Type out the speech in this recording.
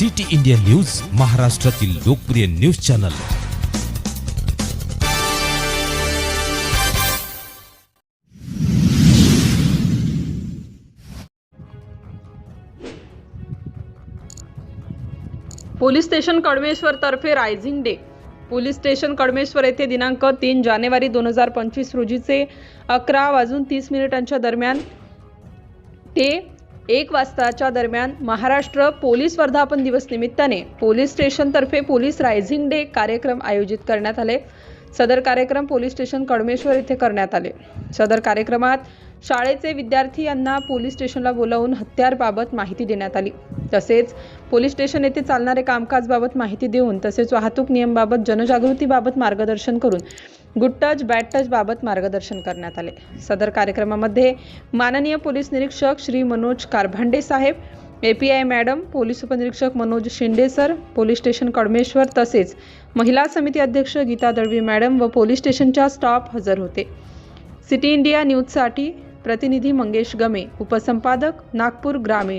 City India news महाराष्ट्रातील लोकप्रिय news channel. Police station Kadmeshwar तर्फे raising day. Police station Kadmeshwar येथे दिनांक तीन जानेवारी दोन हजार पंचवीस रोजीचे अकरा वाजून तीस मिनिटांच्या दरम्यान ते एक वाजताच्या दरम्यान महाराष्ट्र पोलीस वर्धापन दिवस निमित्ताने पोलीस स्टेशनतर्फे पोलीस रायझिंग डे कार्यक्रम आयोजित करण्यात आले. सदर कार्यक्रम पोलीस स्टेशन कडमेश्वर येथे करण्यात आले. सदर कार्यक्रमात शाळेचे विद्यार्थी यांना पोलीस स्टेशनला बोलावून हत्यारबाबत माहिती देण्यात आली. तसेच पोलीस स्टेशन येथे चालणारे कामकाजबाबत माहिती देऊन तसेच वाहतूक नियमबाबत जनजागृतीबाबत मार्गदर्शन करून गुड टच बॅड टच बाबत मार्गदर्शन करण्यात आले. सदर कार्यक्रमामध्ये माननीय पोलीस निरीक्षक श्री मनोज कारभांडे साहेब A P I madam police उपनिरीक्षक Manoj Shinde sir police station Kadmeshwar तसेच महिला समिती अध्यक्ष गीता दळवी मॅडम व पोलीस स्टेशनच्या स्टाफ हजर होते. सिटी इंडिया न्यूजसाठी प्रतिनिधी मंगेश गमे उपसंपादक नागपूर ग्रामीण.